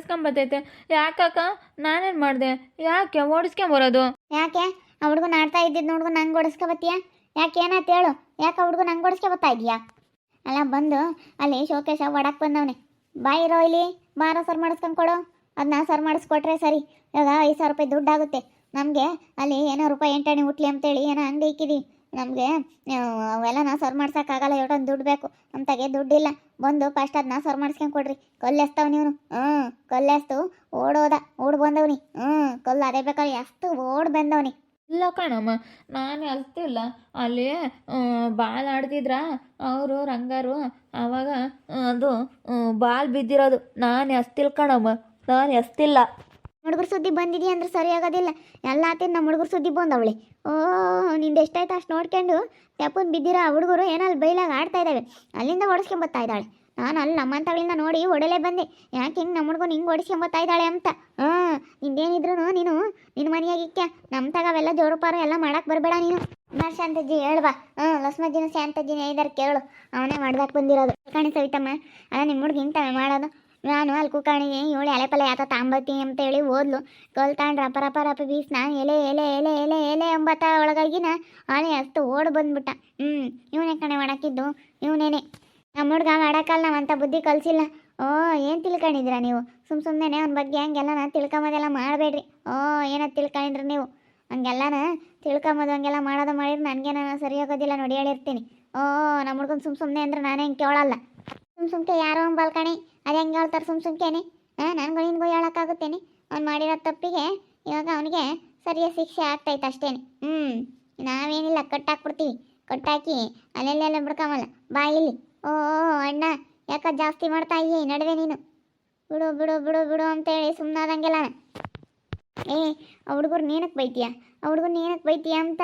ಓಡಿಸ್ಕೊಂಬತ್ತೈತೆ ಯಾಕಕ್ಕ ನಾನೇನು ಮಾಡಿದೆ? ಯಾಕೆ ಓಡಿಸ್ಕೊಂಬರೋದು ಯಾಕೆ? ಆ ಹುಡುಗನ ಆಡ್ತಾ ಇದ್ದಿದ್ದು ನೋಡ್ಕೊಂಡು ನಂಗೆ ಓಡಿಸ್ಕೊಬತ್ತೀಯ? ಯಾಕೆ ಏನಾಯ್ತು ಹೇಳು? ಯಾಕೆ ಆ ಹುಡುಗ ನಂಗೆ ಓಡಿಸ್ಕೊಬತ್ತಾ ಇದೆಯಾ? ಅಲ್ಲ, ಬಂದು ಅಲ್ಲಿ ಶೋಕೇಶ ಒಡಕ್ಕೆ ಬಂದವನೆ. ಬಾಯಿ ಇರೋ ಇಲ್ಲಿ ಬಾರೋ ಸರ್ ಮಾಡಿಸ್ಕೊಂಡು ಕೊಡು. ಅದನ್ನ ಸರ್ ಮಾಡಿಸ್ಕೊಟ್ರೆ ಸರಿ. ಇವಾಗ ಐದು ಸಾವಿರ ರೂಪಾಯಿ ದುಡ್ಡು ಆಗುತ್ತೆ. ನಮಗೆ ಅಲ್ಲಿ ಏನೋ ರೂಪಾಯಿ ಎಂಟಾಣಿ ಹುಟ್ಲಿ ಅಂತೇಳಿ ಏನೋ ಅಂಗಡಿ ಇಕ್ಕಿದೀವಿ. ನಮಗೆ ಅವೆಲ್ಲ ಸರ್ ಮಾಡ್ಸೋಕ್ಕಾಗಲ್ಲ ಎಷ್ಟೊಂದು ದುಡ್ಡು ಬೇಕು. ಅಂತಾಗೆ ದುಡ್ಡಿಲ್ಲ. ಬಂದು ಫಸ್ಟ್ ಅದನ್ನ ಸರ್ವ್ ಮಾಡಿಸ್ಕೊಂಡು ಕೊಡ್ರಿ. ಕೊಲ್ಲೆಸ್ತವ ನೀವು ಹ್ಞೂ, ಕೊಲ್ಲೆಸ್ತು. ಓಡೋದ, ಓಡ್ ಬಂದವನಿ. ಹ್ಞೂ, ಕೊಲ್ಲ ಅದೇ ಬೇಕಾದ್ರೆ ಎಷ್ಟು ಓಡ್ ಬಂದವನಿ. ಇಲ್ಲ ಕಣಮ್ಮ, ನಾನು ಅಲ್ತಿಲ್ಲ ಅಲ್ಲಿ ಬಾಲ್ ಆಡ್ತಿದ್ರ ಅವರು, ರಂಗಾರು ಆವಾಗ ಅದು ಬಾಲ್ ಬಿದ್ದಿರೋದು. ನಾನು ಎಸ್ತಿಲ್ ಕಣಮ್ಮ, ನಾನು ಎಸ್ತಿಲ್ಲ. ಹುಡುಗರ ಸುದ್ದಿ ಬಂದಿದೆಯಾ ಅಂದ್ರೆ ಸರಿ ಆಗೋದಿಲ್ಲ. ಎಲ್ಲ ಆತಿನ ನಮ್ಮ ಹುಡುಗರ ಸುದ್ದಿ ಬಂದವಳೆ. ಓ, ನಿಂದು ಎಷ್ಟಾಯ್ತು ಅಷ್ಟು ನೋಡ್ಕೊಂಡು ತೆಪ್ಪನ್ ಬಿದ್ದಿರೋ ಆ ಹುಡುಗರು ಏನಲ್ಲಿ ಬೈಲಾಗ ಆಡ್ತಾ ಇದ್ದಾವೆ ಅಲ್ಲಿಂದ ಓಡಿಸ್ಕೊಂಬತ್ತಾ ಇದ್ದಾಳೆ. ನಾನು ಅಲ್ಲಿ ನಮ್ಮಂಥವಳಿಂದ ನೋಡಿ ಒಡಲೇ ಬಂದೆ. ಯಾಕೆ ಹಿಂಗೆ ನಮ್ಮ ಹುಡುಗನ ಹಿಂಗೆ ಓಡಿಸ್ಕೊಂಬತ್ತಾ ಇದ್ದಾಳೆ ಅಂತ. ಹಾಂ ನಿಂದೇನಿದ್ರು ನೀನು? ನಿನ್ನ ಮನೆಯಾಗಿಕ್ಕ ನಮ್ಮ ತಗ ಅವೆಲ್ಲ ಜೋರುಪಾರು ಎಲ್ಲ ಮಾಡಕ್ಕೆ ಬರಬೇಡ ನೀನು. ಬಾ ಶಾಂತಜ್ಜಿ ಹೇಳ್ಬಾ ಹ್ಞೂ ಲಕ್ಷ್ಮಜ್ಜಿನ ಶಾಂತಜ್ಜಿನ ಐದಾರು ಕೇಳು. ಅವನೇ ಮಾಡ್ದಾಕ್ ಬಂದಿರೋದು. ಕಾಣಿ ಸವಿತಮ್ಮ. ಅಲ್ಲ ನಿಮ್ಮ ಹುಡುಗಿ ಇಂಥವೇ ಮಾಡೋದು? ನಾನು ಅಲ್ಲಿ ಕುಕಾಣಿಗೆ ಇವಳು ಎಲೆ ಪಲೆ ಯಾತ ತಾಂಬತ್ತೀನಿ ಅಂತ ಹೇಳಿ ಓದ್ಲು. ಕಲ್ ತಾಂಡ್ ರಪ ರಪ ಬೀಸ್ ನಾನು ಎಲೆ ಎಲೆ ಎಲೆ ಎಲೆ ಎಲೆ ಎಂಬತ್ತ ಒಳಗಾಗಿನ ಆನೆ ಅಷ್ಟು ಓಡ್ ಬಂದ್ಬಿಟ್ಟ. ಹ್ಞೂ ಇವನೇ ಕಣೆ ಮಾಡಾಕಿದ್ದು ಇವನೇನೆ. ನಮ್ಮ ಹುಡ್ಗ ಮಾಡಕ್ಕಲ್ಲ ನಾವಂತ ಬುದ್ಧಿ ಕಲಿಸಿಲ್ಲ. ಓ, ಏನು ತಿಳ್ಕೊಂಡಿದ್ರ ನೀವು? ಸುಮ್ಮ ಸುಮ್ಮನೆ ಅವ್ನ ಬಗ್ಗೆ ಹಂಗೆಲ್ಲ ತಿಳ್ಕೊಂಬೋದೆಲ್ಲ ಮಾಡಬೇಡ್ರಿ. ಓ ಏನ ತಿಳ್ಕೊಂಡಿದ್ರಿ ನೀವು? ಹಂಗೆಲ್ಲನ ತಿಳ್ಕೊಂಬೋದು, ಹಂಗೆಲ್ಲ ಮಾಡೋದು ಮಾಡಿದ್ರೆ ನನಗೆ ನಾನು ಸರಿ ಹೋಗೋದಿಲ್ಲ ನೋಡಿ ಹೇಳಿರ್ತೀನಿ. ಓ ನಮ್ಮ ಹುಡ್ಗನ್ ಸುಮ್ಮ ಸುಮ್ಮನೆ ಅಂದ್ರೆ ನಾನು ಹೆಂಗೆ ಕೇಳಲ್ಲ. ಸುಮ್ ಸುಮ್ಕೆ ಯಾರೋ ಒಂದು ಬಾಲ್ಕಣಿ ಅದು ಹೆಂಗೆ ಹೇಳ್ತಾರೆ ಸುಮ್ ಸುಮ್ಕೇನೆ? ಹಾಂ ನನಗೂ ನಿನ್ಗೂ ಹೇಳೋಕ್ಕಾಗುತ್ತೇನೆ? ಅವ್ನು ಮಾಡಿರೋ ತಪ್ಪಿಗೆ ಇವಾಗ ಅವನಿಗೆ ಸರಿಯಾದ ಶಿಕ್ಷೆ ಆಗ್ತೈತೆ ಅಷ್ಟೇನೆ. ಹ್ಞೂ ನಾವೇನಿಲ್ಲ, ಕಟ್ಟಾಕ್ಬಿಡ್ತೀವಿ. ಕಟ್ಟಾಕಿ ಅಲ್ಲೆಲ್ಲೆಲ್ಲ ಬಿಡ್ಕೊಂಬಲ್ಲ ಬಾ ಇಲ್ಲಿ. ಓ ಅಣ್ಣ, ಯಾಕ ಜಾಸ್ತಿ ಮಾಡ್ತಾ ಇದೀಯ ನಡುವೆ ನೀನು? ಬಿಡು ಬಿಡು ಬಿಡು ಬಿಡು ಅಂತೇಳಿ ಸುಮ್ಮನಾದಂಗೆಲ್ಲ ಏ, ಆ ಹುಡುಗರು ನೀನಕ್ಕೆ ಬೈತೀಯ? ಆ ಹುಡುಗರು ನೀನಕ್ಕೆ ಬೈತೀಯ ಅಂತ?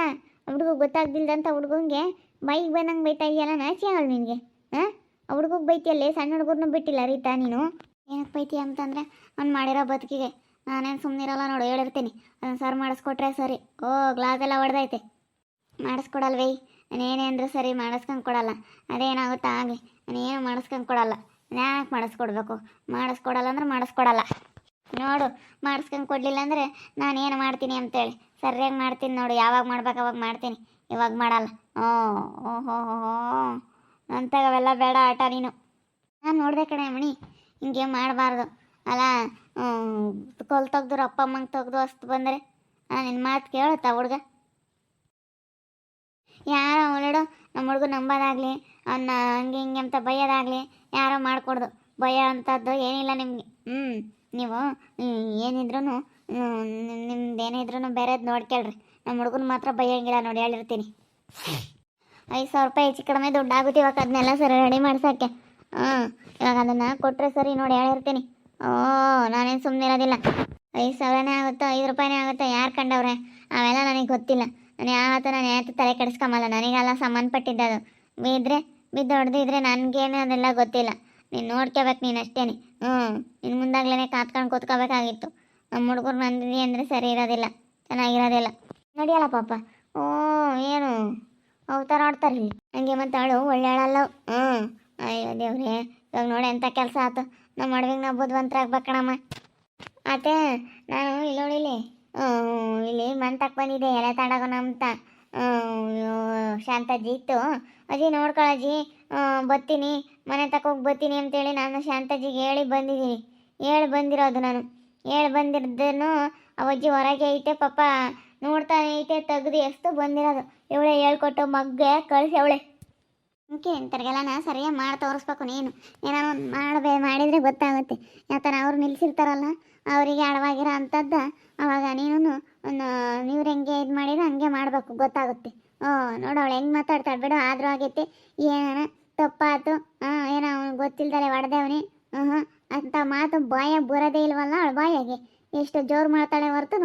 ಹುಡುಗ ಗೊತ್ತಾಗ್ದಿಲ್ದಂತ ಹುಡುಗಂಗೆ ಬೈಕ್ ಬಂದಂಗೆ ಬೈತಾ ಇದೆಯಲ್ಲ ನಾಚಿ ಆಗಲ್ಲ ನಿನಗೆ ಹಾಂ ಹುಡುಗಗೆ ಬೈತಿಯಲ್ಲೇ ಸಣ್ಣ ಹುಡುಗರ್ನ ಬಿಟ್ಟಿಲ್ಲ ರೀತಾ ನೀನು? ಏನಕ್ಕೆ ಬೈತಿ ಅಂತಂದರೆ, ಅವ್ನು ಮಾಡಿರೋ ಬದುಕಿಗೆ ನಾನೇನು ಸುಮ್ಮನಿರಲ್ಲ ನೋಡು, ಹೇಳಿರ್ತೀನಿ. ಅದನ್ನು ಸರ್ ಮಾಡಿಸ್ಕೊಟ್ರೆ ಸರಿ. ಓ ಗ್ಲಾಸ್ ಎಲ್ಲ ಹೊಡೆದೈತೆ ಮಾಡಿಸ್ಕೊಡಲ್ವೇ? ನಾನೇನೇ ಅಂದರೆ ಸರಿ ಮಾಡಿಸ್ಕೊಂಡು ಕೊಡಲ್ಲ. ಅದೇನಾಗುತ್ತಾ ಆಗಲಿ ನಾನೇನು ಮಾಡಿಸ್ಕೊಂಡು ಕೊಡಲ್ಲ. ಯಾಕೆ ಮಾಡಿಸ್ಕೊಡ್ಬೇಕು? ಮಾಡಿಸ್ಕೊಡಲ್ಲ ಅಂದ್ರೆ ಮಾಡಿಸ್ಕೊಡಲ್ಲ. ನೋಡು, ಮಾಡಿಸ್ಕೊಂಡು ಕೊಡಲಿಲ್ಲ ಅಂದರೆ ನಾನೇನು ಮಾಡ್ತೀನಿ ಅಂತೇಳಿ. ಸರಿಯಾಗಿ ಮಾಡ್ತೀನಿ ನೋಡು, ಯಾವಾಗ ಮಾಡ್ಬೇಕು ಅವಾಗ ಮಾಡ್ತೀನಿ. ಇವಾಗ ಮಾಡಲ್ಲ. ಓ ಓಹೋ ನಂತಾಗ ಅವೆಲ್ಲ ಬೇಡ ಆಟ ನೀನು. ನಾನು ನೋಡಿದೆ ಕಣೆ ಮಣಿ, ಹಿಂಗೆ ಮಾಡಬಾರ್ದು ಅಲ್ಲ ಕೊಲ್ ತೆಗ್ದು ಅಪ್ಪ ಅಮ್ಮಂಗೆ ತೆಗ್ದು ಅಷ್ಟು ಬಂದರೆ. ನಿನ್ನ ಮಾತು ಕೇಳುತ್ತಾ ಹುಡುಗ? ಯಾರೋ ಅವಳು ನಮ್ಮ ಹುಡುಗ ನಂಬೋದಾಗಲಿ ಅವನ್ನ ಹಂಗೆ ಹಿಂಗೆ ಅಂತ ಬೈಯೋದಾಗಲಿ, ಯಾರೋ ಮಾಡಿಕೊಡ್ದು. ಭಯ ಅಂಥದ್ದು ಏನಿಲ್ಲ ನಿಮಗೆ. ಹ್ಞೂ ನೀವು ಏನಿದ್ರೂ ನಿಮ್ದು ಏನಿದ್ರೂ ಬೇರೆದು ನೋಡ್ಕೊಳ್ರಿ. ನಮ್ಮ ಹುಡುಗನ ಮಾತ್ರ ಬೈಯಂಗಿಲ್ಲ ನೋಡಿ, ಹೇಳಿರ್ತೀನಿ. ಐದು ಸಾವಿರ ರೂಪಾಯಿ ಹೆಚ್ಚು ಕಡಿಮೆ ದುಡ್ಡು ಆಗುತ್ತೆ ಇವಾಗ ಅದನ್ನೆಲ್ಲ ಸರಿ ರೆಡಿ ಮಾಡ್ಸೋಕ್ಕೆ. ಹಾಂ ಇವಾಗ ಅದನ್ನು ಕೊಟ್ಟರೆ ಸರಿ ನೋಡಿ ಹೇಳಿರ್ತೀನಿ ಓ, ನಾನೇನು ಸುಮ್ಮನೆ ಇರೋದಿಲ್ಲ. ಐದು ಸಾವಿರನೇ ಆಗುತ್ತೋ, ಐದು ರೂಪಾಯಿನೇ ಆಗುತ್ತೋ, ಯಾರು ಕಂಡವ್ರೆ? ಅವೆಲ್ಲ ನನಗೆ ಗೊತ್ತಿಲ್ಲ. ನಾನು ಯಾವತ್ತೂ ನಾನು ಯಾವತ್ತೂ ತಲೆ ಕೆಡಿಸ್ಕೊಂಬಲ್ಲ. ನನಗೆಲ್ಲ ಸಂಬಂಧಪಟ್ಟಿದ್ದದು. ಬಿದ್ದರೆ ಬಿದ್ದು ಹೊಡೆದಿದ್ರೆ ನನಗೇನು ಅದೆಲ್ಲ ಗೊತ್ತಿಲ್ಲ. ನೀನು ನೋಡ್ಕೋಬೇಕು ನೀನು ಅಷ್ಟೇನೆ. ಹ್ಞೂ ಇನ್ನು ಮುಂದಾಗ್ಲೇ ಕಾತ್ಕೊಂಡು ಕೂತ್ಕೋಬೇಕಾಗಿತ್ತು. ನಮ್ಮ ಹುಡುಗರು ನಂದಿದೆ ಅಂದರೆ ಸರಿ ಇರೋದಿಲ್ಲ. ಚೆನ್ನಾಗಿರೋದಿಲ್ಲ. ನಡಿಯಲ್ಲ ಪಾಪ. ಓ, ಏನು? ಅವತಾರ ಆಡ್ತಾರೆ ಇಲ್ಲಿ. ಹಂಗೆ ಮತ್ತೆ ಅವಳು ಒಳ್ಳೆ ಆಳಲ್ಲ ಹ್ಞೂ ಅಯ್ಯೋ ದೇವ್ರೆ, ಇವಾಗ ನೋಡಿ ಎಂಥ ಕೆಲಸ ಆಯ್ತು ನಮ್ಮ ಅಡವಿಗೆ ನಾವು ಬುದ್ಧಿವಂತರಾಗ್ಬೇಕು ಕಣಮ್ಮ ಅತ್ತೆ ನಾನು ಇಲ್ಲಿ ನೋಡಿ ಇಲ್ಲಿ. ಮಂತಕ್ಕೆ ಬಂದಿದ್ದೆ ಎಲೆ ತಡಗೋಣ ಅಂತ. ಶಾಂತಾಜಿ ಇತ್ತು. ಅಜ್ಜಿ ನೋಡ್ಕೊಳಜ್ಜಿ ಬತ್ತೀನಿ ಮನೆ ತಕೋಗಿ ಬತ್ತೀನಿ ಅಂತೇಳಿ ನಾನು ಶಾಂತಜ್ಜಿಗೆ ಹೇಳಿ ಬಂದಿದ್ದೀನಿ. ಹೇಳಿ ಬಂದಿರೋದು ನಾನು. ಹೇಳಿ ಬಂದಿರೋದನ್ನು ಅವಜ್ಜಿ ಹೊರಗೆ ಐತೆ, ಪಾಪ ನೋಡ್ತಾನೆ ಐತೆ ತೆಗ್ದು ಎಷ್ಟು ಬಂದಿರೋದು. ಇವಳೆ ಹೇಳ್ಕೊಟ್ಟು ಮಗ್ಗೆ ಕಳಿಸಿ ಅವಳೆ. ಓಕೆ ನಾ ಸರಿಯಾಗಿ ಮಾಡಿ ತೋರಿಸ್ಬೇಕು ನೀನು. ಏನಾರು ಒಂದು ಮಾಡಬೇ, ಮಾಡಿದರೆ ಗೊತ್ತಾಗುತ್ತೆ. ಯಾಕಂದ್ರೆ ಅವ್ರು ನಿಲ್ಲಿಸಿರ್ತಾರಲ್ಲ ಅವರಿಗೆ ಅಡವಾಗಿರೋ ಅಂಥದ್ದು ಅವಾಗ ನೀನು ಒಂದು ನೀವ್ರು ಹೆಂಗೆ ಇದು ಮಾಡಿದ್ರೆ ಹಂಗೆ ಮಾಡಬೇಕು, ಗೊತ್ತಾಗುತ್ತೆ. ಓ, ನೋಡು, ಅವಳು ಹೆಂಗೆ ಮಾತಾಡ್ತಾಳೆ ಬಿಡು, ಆದರೂ ಆಗೈತೆ. ಏನಾರ ತಪ್ಪಾತು ಹಾಂ ಏನೋ ಅವ್ನು ಗೊತ್ತಿಲ್ದಲೆ ಹೊಡೆದವನಿ ಹ್ಞೂ ಅಂತ ಮಾತು ಬಾಯ ಬರೋದೇ ಇಲ್ವಲ್ಲ, ಅವಳು ಬಾಯಾಗೆ. ಎಷ್ಟು ಜೋರು ಮಾಡ್ತಾಳೆ ಹೊರತು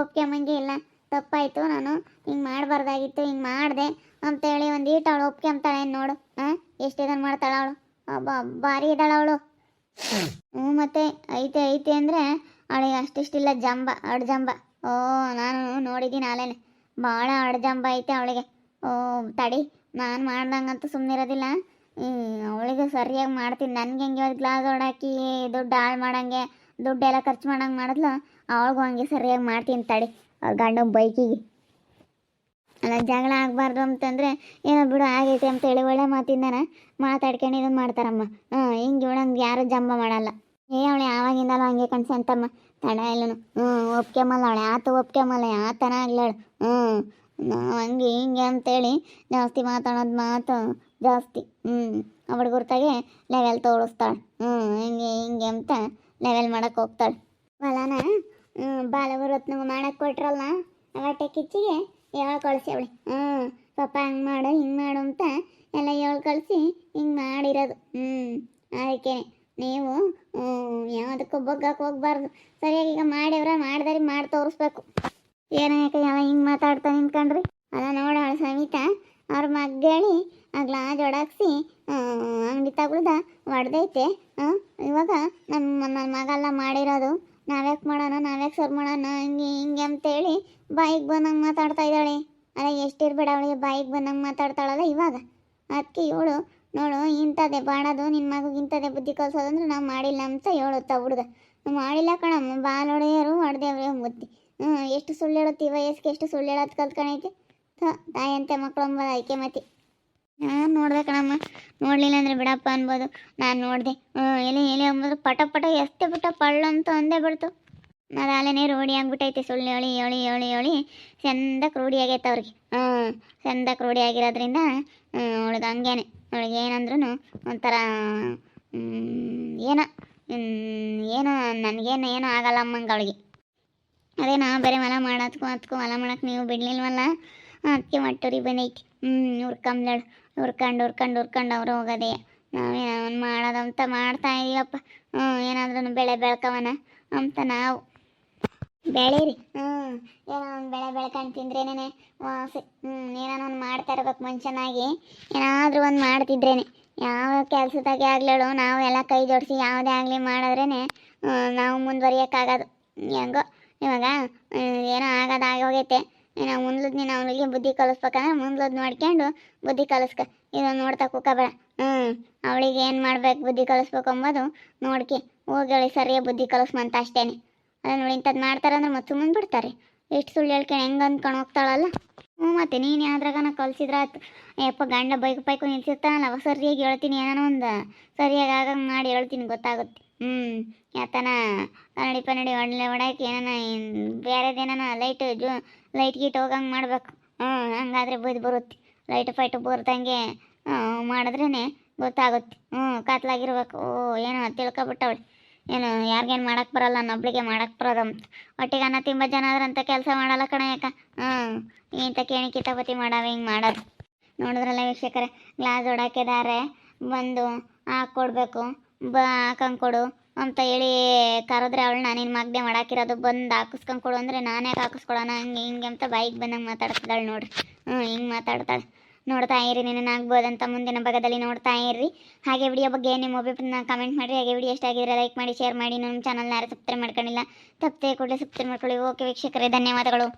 ಒಪ್ಕೊಂಬಂಗೆ ಇಲ್ಲ. ತಪ್ಪಾಯಿತು, ನಾನು ಹಿಂಗೆ ಮಾಡಬಾರ್ದಾಗಿತ್ತು, ಹಿಂಗೆ ಮಾಡಿದೆ ಅಂತೇಳಿ ಒಂದು ಈಟ್ ಅವಳು ಒಪ್ಕೊಂತಾಳೆ ನೋಡು ಹಾಂ ಎಷ್ಟು ಇದನ್ನು ಮಾಡ್ತಾಳೆ ಅವಳು? ಭಾರಿ ಇದ್ದಾಳೆ ಅವಳು. ಹ್ಞೂ ಮತ್ತೆ ಐತೆ ಐತೆ ಅಂದರೆ ಅವಳಿಗೆ ಅಷ್ಟಿಷ್ಟಿಲ್ಲ ಜಂಬ ಅಡ್ ಜಂಬ ಓ, ನಾನು ನೋಡಿದ್ದೀನಿ ಆಲೇನೆ ಭಾಳ ಅಡ್ ಜಂಬ ಐತೆ ಅವಳಿಗೆ. ಓ, ತಡಿ, ನಾನು ಮಾಡ್ದಂಗಂತೂ ಸುಮ್ಮನಿರೋದಿಲ್ಲ ಅವಳಿಗೆ ಸರಿಯಾಗಿ ಮಾಡ್ತೀನಿ. ನನಗೆ ಹೆಂಗೆ ಇವತ್ತು ಗ್ಲಾಸ್ ಹೊಡಾಕಿ ದುಡ್ಡು ಹಾಳು ಮಾಡಂಗೆ, ದುಡ್ಡೆಲ್ಲ ಖರ್ಚು ಮಾಡಂಗೆ ಮಾಡಿದ್ಲು, ಅವಳಿಗೂ ಹಂಗೆ ಸರಿಯಾಗಿ ಮಾಡ್ತೀನಿ, ತಡಿ. ಗಂಡನ ಬೈಕಿಗೆ. ಅಲ್ಲ, ಜಗಳ ಆಗಬಾರ್ದು ಅಂತಂದರೆ, ಏನೋ ಬಿಡು, ಆಗೈತೆ ಅಂತ ಹೇಳಿ ಒಳ್ಳೆ ಮಾತಿಂದನ, ಮಾತಾಡ್ಕೊಂಡು ಇದನ್ನು ಮಾಡ್ತಾರಮ್ಮ. ಹ್ಞೂ ಹಿಂಗೆ ಇವಳಂಗೆ ಯಾರು ಜಂಬ ಮಾಡಲ್ಲ. ಏ, ಅವಳೆ ಆವಾಗಿಂದಲೂ ಹಂಗೆ ಕಣ್ಸಂತಮ್ಮ ತಡ ಇಲ್ಲನು. ಹ್ಞೂ ಒಪ್ಕೆಮಲ್ಲ ಅವಳೆ. ಆತ ಆ ಥರ ಆಗ್ಲಾಳು ಹ್ಞೂ, ನಾವು ಹಂಗೆ ಹಿಂಗೆ ಅಂತೇಳಿ ಜಾಸ್ತಿ ಮಾತಾಡೋದು ಮಾತು ಜಾಸ್ತಿ. ಹ್ಞೂ ಅವಳು ಗುರ್ತಾಗೆ ಲೆವೆಲ್ ತೋರಿಸ್ತಾಳೆ. ಹ್ಞೂ, ಹಿಂಗೆ ಹಿಂಗೆ ಅಂತ ಲೆವೆಲ್ ಮಾಡಕ್ಕೆ ಹೋಗ್ತಾಳೆ. ಹೊಲನ ಬಾಲವರತ್ನ ಮಾಡಕ್ಕೆ ಕೊಟ್ರಲ್ಲ ಅವಟ್ಟೆ ಕಿಚ್ಚಿಗೆ ಯಾವ ಕಳಿಸಿ ಅವಳಿ? ಹ್ಞೂ ಪಾಪ ಹಂಗೆ ಮಾಡು, ಹಿಂಗೆ ಮಾಡು ಅಂತ ಎಲ್ಲ ಹೇಳಿ ಕಳಿಸಿ ಹಿಂಗೆ ಮಾಡಿರೋದು. ಹ್ಞೂ ಅದಕ್ಕೆ ನೀವು ಯಾವುದಕ್ಕೂ ಬಗ್ಗಕ್ಕೆ ಹೋಗ್ಬಾರ್ದು. ಸರಿಯಾಗಿ ಈಗ ಮಾಡ್ಯವ್ರ, ಮಾಡ್ದಾರಿ, ಮಾಡಿ ತೋರಿಸ್ಬೇಕು. ಏನಾಯ್ತು ಯಾವ ಹಿಂಗೆ ಮಾತಾಡ್ತಾ ನಿಂತ್ಕೊಂಡ್ರಿ? ಅದ ನೋಡೋಣ ಸಮಿತ ಅವ್ರ ಮಗ್ಗೇಳಿ ಆ ಗ್ಲಾಜ್ ಒಡಾಕ್ಸಿ ಅಂಗಡಿ ತಗೊಳ್ದ ಹೊಡೆದೈತೆ ಇವಾಗ ನಮ್ಮ ನನ್ನ ಮಗಲ್ಲ ಮಾಡಿರೋದು. ನಾವ್ಯಾಕೆ ಮಾಡೋಣ, ನಾವ್ಯಾಕೆ ಸರ್ ಮಾಡೋಣ, ಹಂಗೆ ಹಿಂಗೆ ಅಂತೇಳಿ ಬಾಯಿಗೆ ಬಂದಂಗೆ ಮಾತಾಡ್ತಾ ಇದ್ದಾಳೆ. ಎಷ್ಟು ಎಷ್ಟಿರ್ಬೇಡ ಅವಳಿಗೆ ಬಾಯಿಗೆ ಬಂದಂಗೆ ಮಾತಾಡ್ತಾಳಲ್ಲ ಇವಾಗ. ಅದಕ್ಕೆ ಇವಳು, ನೋಡು, ಇಂಥದ್ದೇ ಬಾಡೋದು ನಿನ್ನ ಮಗುಗೆ ಇಂಥದ್ದೇ ಬುದ್ಧಿ ಕಲ್ಸೋದಂದ್ರೆ ನಾವು ಮಾಡಿಲ್ಲ ಅಂತ ಹೇಳುತ್ತಾ ಹುಡುಗ. ಮಾಡಿಲ್ಲ ಕಣಮ್ಮ, ಬಾಲೊಡೆಯರು ಹೊಡೆದೇವ್ರೆ ಬುದ್ಧಿ. ಹ್ಞೂ ಎಷ್ಟು ಸುಳ್ಳು ಹೇಳುತ್ತೀವ ವಯಸ್ಸಿಗೆ ಎಷ್ಟು ಸುಳ್ಳು ಹೇಳೋದು ಕಲ್ತ್ಕೊಂಡೈತೆ ತಾಯಂತೆ ಮಕ್ಕಳು ಅಂಬೋದು ಆಯ್ಕೆ ಮತಿ. ನಾನು ನೋಡ್ಬೇಕಣಮ್ಮ ನೋಡಲಿಲ್ಲ ಅಂದರೆ ಬಿಡಪ್ಪ ಅನ್ಬೋದು. ನಾನು ನೋಡಿದೆ. ಎಲೆ ಎಲೆ ಅಂಬೋದು ಪಟ ಪಟ ಎಷ್ಟೇ ಬಿಟ್ಟ ಪಳ್ಳು ಅಂತ ಒಂದೇ ಬಿಡ್ತು ಅದು ಅಲ್ಲೇ ರೂಢಿ ಆಗ್ಬಿಟ್ಟೈತೆ. ಸುಳ್ಳು ಹೇಳಿ ಹೇಳಿ ಹೇಳಿ ಹೇಳಿ ಚಂದಕ್ಕೆ ರೂಢಿ ಆಗೈತೆ ಅವ್ರಿಗೆ. ಹ್ಞೂ ಚಂದಕ್ಕೆ ರೂಢಿ ಆಗಿರೋದ್ರಿಂದ ಅವಳಿಗೆ ಹಂಗೇನೆ. ಅವಳಿಗೆ ಏನಂದ್ರೂ ಒಂಥರ ಏನೋ ಏನೋ, ನನಗೇನು, ಏನೂ ಆಗಲ್ಲ ಅಮ್ಮಂಗೆ ಅವಳಿಗೆ. ಅದೇ ನಾವು ಬೇರೆ ಹೊಲ ಮಾಡೋದಕ್ಕೂ ಅದಕ್ಕೂ ಹೊಲ ಮಾಡಕ್ಕೆ ನೀವು ಬಿಡ್ಲಿಲ್ವಲ್ಲ? ಅದಕ್ಕೆ ಮಟ್ಟೂರಿಗೆ ಬಂದೈತಿ. ಹುರ್ಕಂಬ್ಲಳು ಹುರ್ಕಂಡು ಹುರ್ಕಂಡು ಹುರ್ಕಂಡು ಅವ್ರು ಹೋಗೋದೇ. ನಾವೇ ಅವ್ನು ಮಾಡೋದಂತ ಮಾಡ್ತಾ ಇದೀವಪ್ಪ ಹ್ಞೂ ಏನಾದ್ರೂ ಬೆಳೆ ಬೆಳ್ಕವನ ಅಂತ ನಾವು. ಬೆಳೀರಿ. ಹ್ಞೂ ಏನೋ ಒಂದು ಬೆಳೆ ಬೆಳ್ಕೊಂಡು ತಿಂದ್ರೇನೆ ವಾಸಿ. ಹ್ಞೂ ಏನೋ ಒಂದು ಮಾಡ್ತಾ ಇರ್ಬೇಕು ಮನುಷ್ಯನಾಗಿ. ಏನಾದರೂ ಒಂದು ಮಾಡ್ತಿದ್ರೇನೆ. ಯಾವ ಕೆಲಸದಾಗೆ ಆಗ್ಲಿಳು ನಾವು ಎಲ್ಲ ಕೈ ಜೋಡಿಸಿ ಯಾವುದೇ ಆಗಲಿ ಮಾಡಿದ್ರೇ ನಾವು ಮುಂದುವರಿಯೋಕ್ಕಾಗೋದು. ಹೆಂಗೋ ಇವಾಗ ಏನೋ ಏನೋ ಆಗೋದು ಏನೋ ಮುಂದ್ಲದ್ ನೀನು ಅವನಿಗೆ ಬುದ್ಧಿ ಕಲಿಸ್ಬೇಕಂದ್ರೆ ಮುಂದ್ಲದ್ ನೋಡ್ಕೊಂಡು ಬುದ್ಧಿ ಕಲಿಸ್ಕ. ಇದನ್ನು ನೋಡ್ತಾ ಕೂಕಬೇಡ. ಹ್ಞೂ ಅವಳಿಗೆ ಏನು ಮಾಡ್ಬೇಕು ಬುದ್ಧಿ ಕಲಿಸ್ಬೇಕು ಅಂಬೋದು ನೋಡ್ಕಿ. ಹೋಗಿ ಸರಿಯಾಗಿ ಬುದ್ಧಿ ಕಲಿಸ್ಮಂತ ಅಷ್ಟೇನೆ. ಅದನ್ನ ನೋಡಿ ಇಂಥದ್ದು ಮಾಡ್ತಾರಂದ್ರೆ ಮತ್ತೆ ಸುಮ್ಮನೆ ಬಿಡ್ತಾರೆ. ಎಷ್ಟು ಸುಳ್ಳು ಹೇಳ್ಕೊಂಡು ಹೆಂಗೆ ಅಂದ್ಕೊಂಡು ಹೋಗ್ತಾಳಲ್ಲ. ಹ್ಞೂ ಮತ್ತೆ ನೀನು ಯಾವ್ದ್ರಾಗನ ಕಲ್ಸಿದ್ರೆ ಆಯ್ತು. ಯಪ್ಪ ಗಂಡ ಬೈಕ್ ಬೈಕು ನಿಲ್ಸಿರ್ತಾನಲ್ಲ ಸರಿಯಾಗಿ ಹೇಳ್ತೀನಿ ಏನೋ ಒಂದು. ಸರಿಯಾಗಿ ಆಗಂಗೆ ಮಾಡಿ ಹೇಳ್ತೀನಿ, ಗೊತ್ತಾಗುತ್ತೆ. ಹ್ಞೂ ಯಾತನ? ಕನ್ನಡಿ ಪನ್ನಡಿ, ಒಳ್ಳೆ ಹೊಡಕ್ಕೆ ಏನಾನ ಬೇರೆದೇನ ಲೈಟ್ ಜು ಲೈಟ್ ಗೀಟ್ ಹೋಗಂಗೆ ಮಾಡ್ಬೇಕು. ಹ್ಞೂ ಹಂಗಾದ್ರೆ ಬುದ್ಧಿ ಬರುತ್ತೆ. ಲೈಟ್ ಫೈಟ್ ಬರ್ದಂಗೆ ಮಾಡಿದ್ರೇ ಗೊತ್ತಾಗುತ್ತೆ. ಹ್ಞೂ ಕತ್ಲಾಗಿರ್ಬೇಕು. ಓ, ಏನೋ ತಿಳ್ಕೊಬಿಟ್ಟವಳು. ಏನು, ಯಾರಿಗೇನು ಮಾಡಕ್ಕೆ ಬರಲ್ಲ ನೊಬ್ಳಿಗೆ ಮಾಡಕ್ಕೆ ಬರೋದಂತ. ಒಟ್ಟಿಗೆ ಅನ್ನ ತಿಂಬ ಜನ ಆದ್ರಂತ ಕೆಲಸ ಮಾಡಲ್ಲ ಕಣ ಯಾಕ? ಹ್ಞೂ ಇಂಥ ಕೇಣಿ ಕಿತಾಪತಿ ಮಾಡಾವೆ, ಹಿಂಗೆ ಮಾಡೋದು. ನೋಡಿದ್ರಲ್ಲ ವೀಕ್ಷಕರೇ ಗ್ಲಾಸ್ ಹೊಡಾಕಿದ್ದಾರೆ ಬಂದು ಹಾಕ್ಕೊಡ್ಬೇಕು ಬ ಹಾಕಂಗೆ ಕೊಡು ಅಂತ ಹೇಳಿ ಕರೆದ್ರೆ ಅವಳನ್ನ ನಿನ್ನ ಮಗ್ದೆ ಮಾಡಾಕಿರೋದು ಬಂದು ಹಾಕಿಸ್ಕೊಂಡು ಕೊಡು ಅಂದರೆ ಯಾಕೆ ಹಾಕಿಸ್ಕೊಡೋಣ? ಹಂಗೆ ಹಿಂಗೆ ಅಂತ ಬಾಯಿಗೆ ಬಂದಂಗೆ ಮಾತಾಡ್ತಿದ್ದಾಳೆ ನೋಡ್ರಿ. ಹ್ಞೂ ಹಿಂಗೆ ಮಾತಾಡ್ತಾಳೆ ನೋಡ್ತಾ ಇರಿ ಆಗ್ಬೋದಂತ ಮುಂದಿನ ಭಾಗದಲ್ಲಿ ನೋಡ್ತಾ ಇರ್ರಿ ಹಾಗೆ ವಿಡಿಯೋ ಬಗ್ಗೆ ನಿಮ್ಮ ಒಬ್ಬೊಬ್ಬರನ್ನ ಕಮೆಂಟ್ ಮಾಡಿರಿ. ಹಾಗೆ ವಿಡಿಯೋ ಇಷ್ಟ ಆಗಿದ್ರೆ ಲೈಕ್ ಮಾಡಿ ಶೇರ್ ಮಾಡಿ. ನಮ್ಮ ಚಾನಲ್ನ ಯಾರು ಸಬ್ಸ್ಕ್ರೈಬ್ ಮಾಡ್ಕೊಂಡಿಲ್ಲ, ತಪ್ಪದೆ ಕೂಡಲೇ ಸಬ್ಸ್ಕ್ರೈಬ್ ಮಾಡ್ಕೊಳ್ಳಿ. ಓಕೆ ವೀಕ್ಷಕರೇ, ಧನ್ಯವಾದಗಳು.